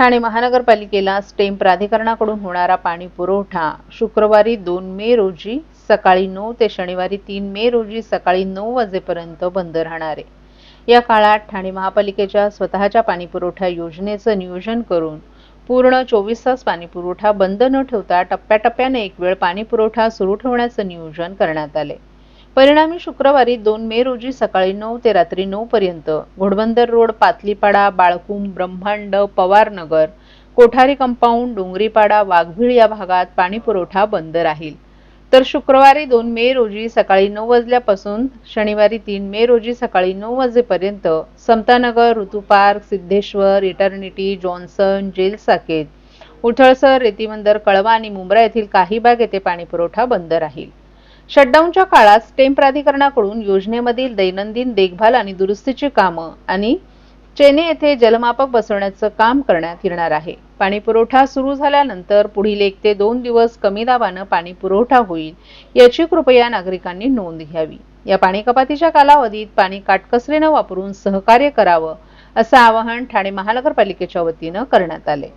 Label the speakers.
Speaker 1: ठाणे महानगरपालिकेला स्टेम प्राधिकरणाकडून होणारा पाणी पुरवठा शुक्रवारी दोन मे रोजी सकाळी नऊ ते शनिवारी तीन मे रोजी सकाळी नऊ वाजेपर्यंत बंद राहणार आहे. या काळात ठाणे महापालिकेच्या स्वतःच्या पाणीपुरवठा योजनेचं नियोजन करून पूर्ण चोवीस तास पाणीपुरवठा बंद न ठेवता टप्प्याटप्प्याने एक वेळ पाणीपुरवठा सुरू ठेवण्याचं नियोजन करण्यात आले परिणामी शुक्रवारी दोन मे रोजी सकाळी नऊ ते रात्री नऊ पर्यंत घोडबंदर रोड पातलीपाडा बाळकुंभ ब्रह्मांड पवारनगर कोठारी कंपाऊंड डोंगरीपाडा वाघभिळ या भागात पाणीपुरवठा बंद राहील. तर शुक्रवारी दोन मे रोजी सकाळी नऊ वाजल्यापासून शनिवारी तीन मे रोजी सकाळी नऊ वाजेपर्यंत Samatanagar Rutupark Siddheshwar Eternity Johnson jail Saket Uthalsar Retibunder Kalwa आणि मुंब्रा येथील काही भाग येथे पाणीपुरवठा बंद राहील. शटडाऊनच्या काळात स्टेम प्राधिकरणाकडून योजनेमधील दैनंदिन देखभाल आणि दुरुस्तीची कामं आणि चेने येथे जलमापक बसवण्याचं काम करण्यात येणार आहे. पाणी पुरवठा सुरू झाल्यानंतर पुढील एक ते दोन दिवस कमी दाबानं पाणी पुरवठा होईल याची कृपया नागरिकांनी नोंद घ्यावी. या पाणी कपातीच्या कालावधीत पाणी काटकसरीनं वापरून सहकार्य करावं असं आवाहन ठाणे महानगरपालिकेच्या वतीनं करण्यात आले